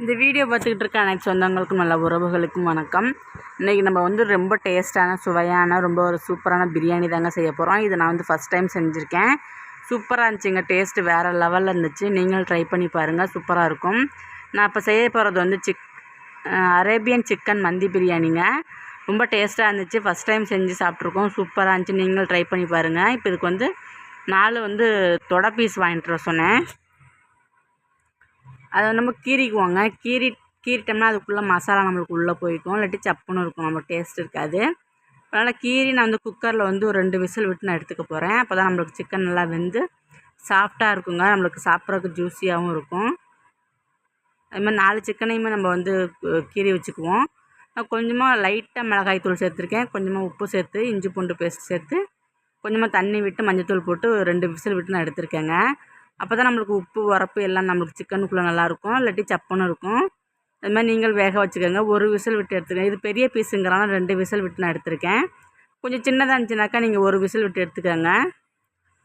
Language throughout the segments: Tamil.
இந்த வீடியோ பார்த்துக்கிட்டு இருக்க அனைத்து சொந்தங்களுக்கும் நல்ல உறவுகளுக்கும் வணக்கம். இன்றைக்கி நம்ம வந்து ரொம்ப டேஸ்ட்டான சுவையான ரொம்ப ஒரு சூப்பரான பிரியாணி தாங்க செய்ய போகிறோம் இது நான் வந்து ஃபஸ்ட் டைம் செஞ்சுருக்கேன். சூப்பராக இருந்துச்சுங்க டேஸ்ட்டு வேறு லெவலில் இருந்துச்சு. நீங்களும் ட்ரை பண்ணி பாருங்கள் சூப்பராக இருக்கும். நான் இப்போ செய்ய போகிறது வந்து சிக் அரேபியன் சிக்கன் மந்தி பிரியாணிங்க. ரொம்ப டேஸ்ட்டாக இருந்துச்சு. ஃபஸ்ட் டைம் செஞ்சு சாப்பிட்ருக்கோம் சூப்பராக இருந்துச்சு. நீங்களும் ட்ரை பண்ணி பாருங்கள் இப்போ இதுக்கு வந்து நாலு வந்து தொடை பீஸ் வாங்கிட்டு வர சொன்னேன். அதை நம்ம கீறிக்குவோங்க. கீறி கீறிட்டோம்னா அதுக்குள்ளே மசாலா நம்மளுக்கு உள்ளே போய்க்கும். இல்லாட்டி சப்புன்னு இருக்கும். நம்ம டேஸ்ட் இருக்காது. அதனால் கீறி நான் வந்து குக்கரில் வந்து ஒரு ரெண்டு விசில் விட்டு நான் எடுத்துக்க போகிறேன் அப்போ தான் நம்மளுக்கு சிக்கன் நல்லா வெந்து சாஃப்டாக இருக்குங்க. நம்மளுக்கு சாப்பிட்றதுக்கு ஜூஸியாகவும் இருக்கும். அது மாதிரி நாலு சிக்கனையுமே நம்ம வந்து கீறி வச்சுக்குவோம். நான் கொஞ்சமாக லைட்டாக மிளகாய் தூள் சேர்த்துருக்கேன். கொஞ்சமாக உப்பு சேர்த்து இஞ்சி பூண்டு பேஸ்ட் சேர்த்து கொஞ்சமாக தண்ணி விட்டு மஞ்சத்தூள் போட்டு ரெண்டு விசில் விட்டு நான் எடுத்திருக்கேங்க. அப்போ தான் நம்மளுக்கு உப்பு உரப்பு எல்லாம் நம்மளுக்கு சிக்கனுக்குள்ளே நல்லாயிருக்கும் இல்லாட்டி சப்புன்னு இருக்கும். அது மாதிரி நீங்கள் வேக வச்சுக்கோங்க. ஒரு விசில் விட்டு எடுத்துக்கோங்க. இது பெரிய பீஸுங்கிறனால ரெண்டு விசில் விட்டு நான் எடுத்திருக்கேன். கொஞ்சம் சின்னதாக இருந்துச்சுனாக்கா நீங்கள் ஒரு விசில் விட்டு எடுத்துக்கோங்க.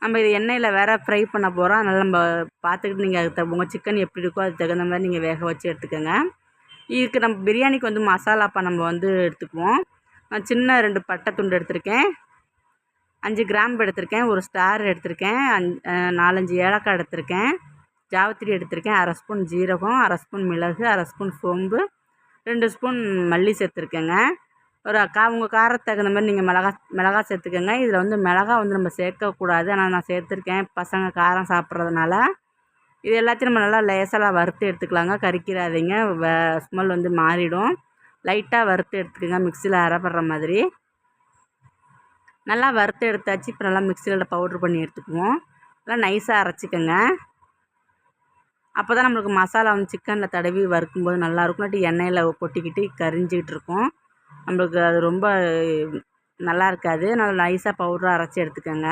நம்ம இது எண்ணெயில் வேறு ஃப்ரை பண்ண போகிறோம் அதனால் நம்ம பார்த்துக்கிட்டு நீங்கள் அதுக்கு உங்கள் சிக்கன் எப்படி இருக்கோ அதுக்கு தகுந்த மாதிரி நீங்கள் வேக வச்சு எடுத்துக்கோங்க. இதுக்கு நம்ம பிரியாணிக்கு வந்து மசாலாப்பா நம்ம வந்து எடுத்துக்குவோம். நான் சின்ன ரெண்டு பட்டை துண்டு எடுத்திருக்கேன். அஞ்சு கிராம்பு எடுத்திருக்கேன் ஒரு ஸ்டார் எடுத்திருக்கேன் அஞ் நாலஞ்சு ஏலக்காய் எடுத்திருக்கேன் ஜாவத்திரி எடுத்திருக்கேன் அரை ஸ்பூன் ஜீரகம் அரை ஸ்பூன் மிளகு அரை ஸ்பூன் சோம்பு ரெண்டு ஸ்பூன் மல்லி சேர்த்துருக்கேங்க. ஒரு கா உங்கள் காரத்துக்கு தகுந்த மாதிரி நீங்கள் மிளகா மிளகா சேர்த்துக்கோங்க. இதில் வந்து மிளகா வந்து நம்ம சேர்க்கக்கூடாது ஆனால் நான் சேர்த்துருக்கேன். பசங்க காரம் சாப்பிட்றதுனால. இது எல்லாத்தையும் நம்ம நல்லா லேசாக வறுத்து எடுத்துக்கலாங்க. கறிக்கிறாதீங்க ஸ்மெல் வந்து மாறிடும். லைட்டாக வறுத்து எடுத்துக்கோங்க. மிக்சியில் அரைப்படுற மாதிரி. நல்லா வறுத்து எடுத்தாச்சு. இப்போ நல்லா மிக்சியில் பவுட்ரு பண்ணி எடுத்துக்குவோம். நல்லா நைஸாக அரைச்சிக்கோங்க. அப்போ தான் நம்மளுக்கு மசாலா வந்து சிக்கனில் தடவி வறுக்கும்போது நல்லாயிருக்கும் இல்லாட்டி எண்ணெயில் கொட்டிக்கிட்டு கரிஞ்சிக்கிட்டு இருக்கும். நம்மளுக்கு அது ரொம்ப நல்லா இருக்காது. நல்லா நைஸாக பவுடராக அரைச்சி எடுத்துக்கோங்க.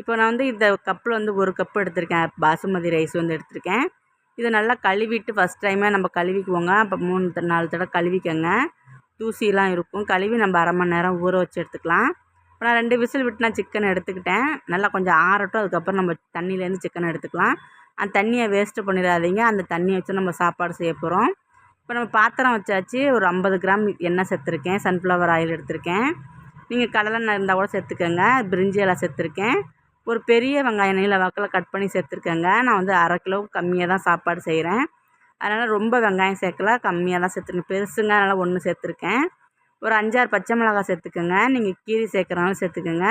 இப்போ நான் வந்து இந்த கப்பில் வந்து ஒரு கப் எடுத்திருக்கேன். பாசுமதி ரைஸ் வந்து எடுத்திருக்கேன். இதை நல்லா கழுவிட்டு ஃபஸ்ட் டைமே நம்ம கழுவிக்குவோங்க. அப்போ மூணு நாலு தடவை கழுவிக்கோங்க. தூசிலாம் இருக்கும். கழுவி நம்ம அரை மணி நேரம் ஊற வச்சு எடுத்துக்கலாம். இப்போ நான் ரெண்டு விசில் விட்டு நான் சிக்கன் எடுத்துக்கிட்டேன். நல்லா கொஞ்சம் ஆறட்டும். அதுக்கப்புறம் நம்ம தண்ணியிலேருந்து சிக்கன் எடுத்துக்கலாம். அந்த தண்ணியை வேஸ்ட்டு பண்ணிடாதீங்க. அந்த தண்ணியை வச்சு நம்ம சாப்பாடு செய்ய போகிறோம் இப்போ நம்ம பாத்திரம் வச்சாச்சு. ஒரு ஐம்பது கிராம் எண்ணெய் சேர்த்துருக்கேன். சன்ஃப்ளவர் ஆயில் எடுத்திருக்கேன். நீங்கள் கடலெண்ணெய் இருந்தால் கூட சேர்த்துக்கோங்க. பிரிஞ்சி எல்லாம் சேர்த்துருக்கேன். ஒரு பெரிய வெங்காயம் நீல வாக்கில் கட் பண்ணி சேர்த்துருக்கேங்க. நான் வந்து அரை கிலோ கம்மியாக தான் சாப்பாடு செய்கிறேன் அதனால் ரொம்ப வெங்காயம் சேர்க்கல கம்மியாக தான் சேர்த்துருக்கேன். பெருசுங்க அதனால் ஒன்று சேர்த்துருக்கேன். ஒரு அஞ்சாறு பச்சை மிளகாய் சேர்த்துக்கோங்க. நீங்கள் கீரி சேர்க்குறனாலும் சேர்த்துக்கோங்க.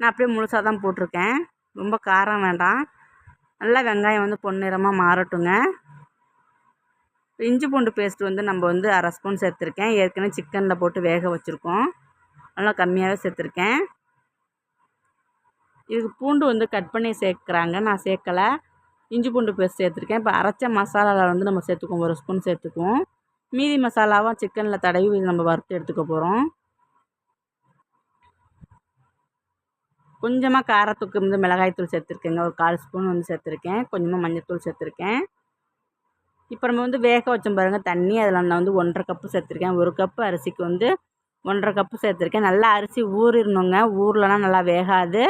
நான் அப்படியே முழுசாக தான் போட்டிருக்கேன். ரொம்ப காரம் வேண்டாம். நல்லா வெங்காயம் வந்து பொன்னிறமாக மாறட்டுங்க. இஞ்சி பூண்டு பேஸ்ட் வந்து நம்ம வந்து அரை ஸ்பூன் சேர்த்துருக்கேன். ஏற்கனவே சிக்கனில் போட்டு வேக வச்சுருக்கோம். நல்லா கம்மியாகவே சேர்த்துருக்கேன். இதுக்கு பூண்டு வந்து கட் பண்ணி சேர்க்குறாங்க. நான் சேர்க்கலை. இஞ்சி பூண்டு பேஸ்ட் சேர்த்துருக்கேன். இப்போ அரைச்ச மசாலாவில் வந்து நம்ம சேர்த்துக்குவோம். ஒரு ஸ்பூன் சேர்த்துக்குவோம். மீதி மசாலாவும் சிக்கனில் தடவி நம்ம வறுத்து எடுத்துக்க போகிறோம் கொஞ்சமாக காரத்துக்கு வந்து மிளகாய்த்தூள் சேர்த்துருக்கேங்க. ஒரு கால் ஸ்பூன் வந்து சேர்த்துருக்கேன். கொஞ்சமாக மஞ்சள்தூள் சேர்த்துருக்கேன். இப்போ நம்ம வந்து வேக வச்சோம் பாருங்கள் தண்ணி. அதில் நான் வந்து ஒன்றரை கப்பு சேர்த்துருக்கேன். ஒரு கப்பு அரிசிக்கு வந்து ஒன்றரை கப்பு சேர்த்துருக்கேன். நல்லா அரிசி ஊறிடணுங்க. ஊறலனா நல்லா வேகாது.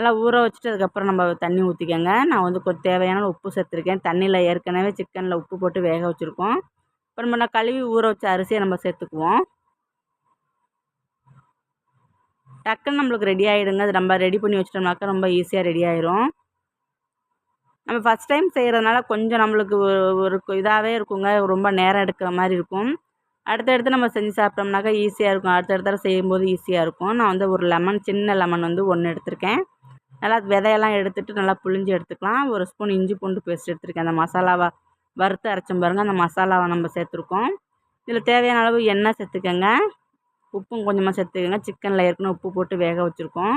நல்லா ஊற வச்சுட்டு அதுக்கப்புறம் நம்ம தண்ணி ஊற்றிக்கங்க நான் வந்து கொஞ்சம் தேவையான உப்பு சேர்த்துருக்கேன். தண்ணியில் ஏற்கனவே சிக்கனில் உப்பு போட்டு வேக வச்சுருக்கோம். இப்போ நம்ம நான் கழுவி ஊற வச்ச அரிசியை நம்ம சேர்த்துக்குவோம். டக்குன்னு நம்மளுக்கு ரெடி ஆகிடுங்க அது நம்ம ரெடி பண்ணி வச்சிட்டோம்னாக்கா ரொம்ப ஈஸியாக ரெடி ஆயிரும். நம்ம ஃபஸ்ட் டைம் செய்கிறதுனால கொஞ்சம் நம்மளுக்கு ஒரு- இதாகவே இருக்குங்க. ரொம்ப நேரம் எடுக்கிற மாதிரி இருக்கும். அடுத்தடுத்து நம்ம செஞ்சு சாப்பிட்டோம்னாக்கா ஈஸியாக இருக்கும். அடுத்தடுத்த செய்யும்போது ஈஸியாக இருக்கும். நான் வந்து ஒரு லெமன் சின்ன லெமன் வந்து ஒன்று எடுத்திருக்கேன். நல்லா விதையெல்லாம் எடுத்துட்டு நல்லா புழிஞ்சு எடுத்துக்கலாம். ஒரு ஸ்பூன் இஞ்சி பூண்டு பேஸ்ட் எடுத்துருக்கேன். அந்த மசாலாவை வறுத்து அரைச்சோம் பாருங்கள் அந்த மசாலாவை நம்ம சேர்த்துருக்கோம். இதில் தேவையான அளவு எண்ணெய் சேர்த்துக்கோங்க. உப்பும் கொஞ்சமாக சேர்த்துக்கோங்க. சிக்கனில் ஏற்கனவே உப்பு போட்டு வேக வச்சுருக்கோம்.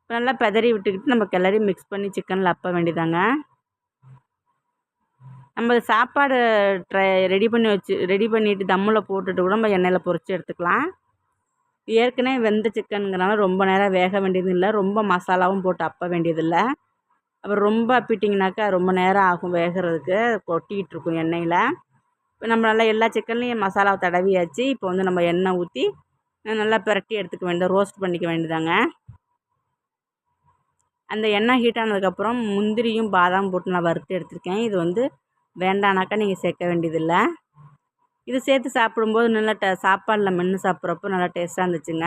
இப்போ நல்லா பெதறி விட்டுக்கிட்டு நம்ம கிளறி மிக்ஸ் பண்ணி சிக்கனில் அப்ப வேண்டியதாங்க. நம்ம சாப்பாடு ட்ரை ரெடி பண்ணி வச்சு ரெடி பண்ணிவிட்டு தம்மில் போட்டுட்டு கூட நம்ம எண்ணெயில் பொறிச்சு எடுத்துக்கலாம். ஏற்கனவே வெந்த சிக்கனுங்கிறனால ரொம்ப நேரம் வேக வேண்டியது இல்லை ரொம்ப மசாலாவும் போட்டு அப்ப வேண்டியதில்லை. அப்புறம் ரொம்ப அப்பிட்டிங்கனாக்கா ரொம்ப நேரம் ஆகும் வேகிறதுக்கு. கொட்டிக்கிட்டு இருக்கும் எண்ணெயில். இப்போ நம்ம நல்லா எல்லா சிக்கன்லேயும் மசாலாவை தடவியாச்சு. இப்போ வந்து நம்ம எண்ணெய் ஊற்றி நல்லா பிரட்டி எடுத்துக்க வேண்டியது ரோஸ்ட் பண்ணிக்க வேண்டியதாங்க அந்த எண்ணெய் ஹீட் ஆனதுக்கப்புறம் முந்திரியும் பாதாம் போட்டு நான் வறுத்து எடுத்திருக்கேன். இது வந்து வேண்டானாக்கா நீங்கள் சேர்க்க வேண்டியதில்லை. இது சேர்த்து சாப்பிடும்போது நல்லா ட சாப்பாடில் மென்று சாப்பிட்றப்போ நல்லா டேஸ்ட்டாக இருந்துச்சுங்க.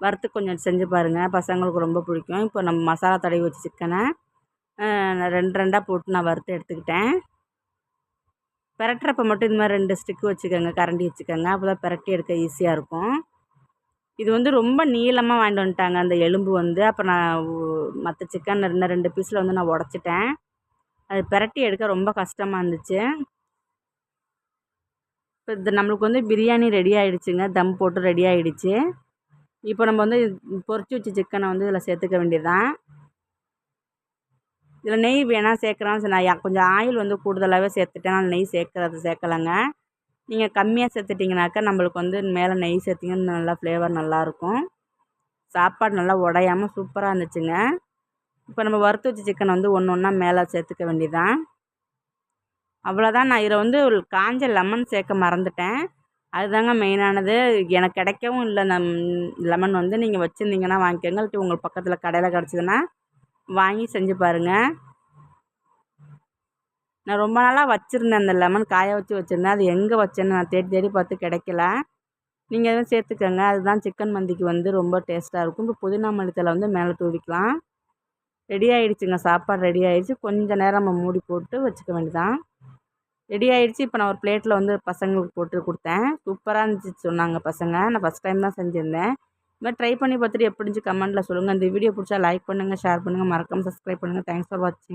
வறுத்து கொஞ்சம் செஞ்சு பாருங்கள் பசங்களுக்கு ரொம்ப பிடிக்கும். இப்போ நம்ம மசாலா தடவி வச்சு சிக்கனை ரெண்டு ரெண்டாக போட்டு நான் வறுத்து எடுத்துக்கிட்டேன். பிரட்டுறப்ப மட்டும் இது மாதிரி ரெண்டு ஸ்டிக்கு வச்சுக்கோங்க. கரண்டி வச்சுக்கோங்க. அப்போ தான் பிரட்டி எடுக்க ஈஸியாக இருக்கும். இது வந்து ரொம்ப நீளமாக வாங்கிட்டு வந்துட்டாங்க. அந்த எலும்பு வந்து. அப்போ நான் மற்ற சிக்கன் ரெண்டு ரெண்டு பீஸில் வந்து நான் உடச்சிட்டேன். அது பிரட்டி எடுக்க ரொம்ப கஷ்டமாக இருந்துச்சு. இப்போ இது நம்மளுக்கு வந்து பிரியாணி ரெடி ஆகிடுச்சுங்க தம் போட்டு ரெடி ஆகிடுச்சு இப்போ நம்ம வந்து பொறிச்சு வச்ச சிக்கனை வந்து இதில் சேர்த்துக்க வேண்டியதுதான். இதில் நெய் வேணால் சேர்க்குறான்னு நான் கொஞ்சம் ஆயில் வந்து கூடுதலாகவே சேர்த்துட்டேன். நான் நெய் சேர்க்குறது சேர்க்கலைங்க. நீங்கள் கம்மியாக சேர்த்துட்டிங்கனாக்கா நம்மளுக்கு வந்து மேலே நெய் சேர்த்திங்கன்னா நல்லா ஃப்ளேவர் நல்லாயிருக்கும். சாப்பாடு நல்லா உடையாமல் சூப்பராக இருந்துச்சுங்க. இப்போ நம்ம வறுத்து வச்ச சிக்கனை வந்து ஒன்று ஒன்றா மேலே சேர்த்துக்க வேண்டியதான் அவ்வளோதான் நான் இதில் வந்து ஒரு காஞ்ச லெமன் சேர்க்க மறந்துட்டேன். அதுதாங்க மெயினானது எனக்கு கிடைக்கவும் இல்லை. நம் லெமன் வந்து நீங்கள் வச்சுருந்தீங்கன்னா வாங்கிக்கோங்க. இல்லாட்டி உங்கள் பக்கத்தில் கடையில் கிடச்சிதுன்னா வாங்கி செஞ்சு பாருங்கள் நான் ரொம்ப நாளாக வச்சுருந்தேன் அந்த லெமன் காய வச்சு வச்சுருந்தேன். அது எங்கே வச்சேன்னு நான் தேடி தேடி பார்த்து கிடைக்கல. நீங்கள் எதுவும் சேர்த்துக்கோங்க. அதுதான் சிக்கன் மந்திக்கு வந்து ரொம்ப டேஸ்ட்டாக இருக்கும். இப்போ புதினா மல்லித்தலை வந்து மேலே தூவிக்கலாம். ரெடி ஆகிடுச்சுங்க சாப்பாடு ரெடி ஆகிடுச்சு கொஞ்சம் நேரம் நம்ம மூடி போட்டு வச்சுக்க வேண்டியதான் ரெடி ஆகிடுச்சு இப்போ நான் ஒரு பிளேட்டில் வந்து பசங்களுக்கு போட்டு கொடுத்தேன். சூப்பராக இருந்துச்சு சொன்னாங்க பசங்க. நான் ஃபஸ்ட் டைம் தான் செஞ்சுருந்தேன். இந்த மாதிரி ட்ரை பண்ணி பார்த்துட்டு எப்படி இருந்துச்சு கமெண்ட்டில் சொல்லுங்கள் இந்த வீடியோ பிடிச்சா லைக் பண்ணுங்கள் ஷேர் பண்ணுங்கள் மறக்காமல் சப்ஸ்கிரைப் பண்ணுங்கள் தேங்க்ஸ் ஃபார் வாட்சிங்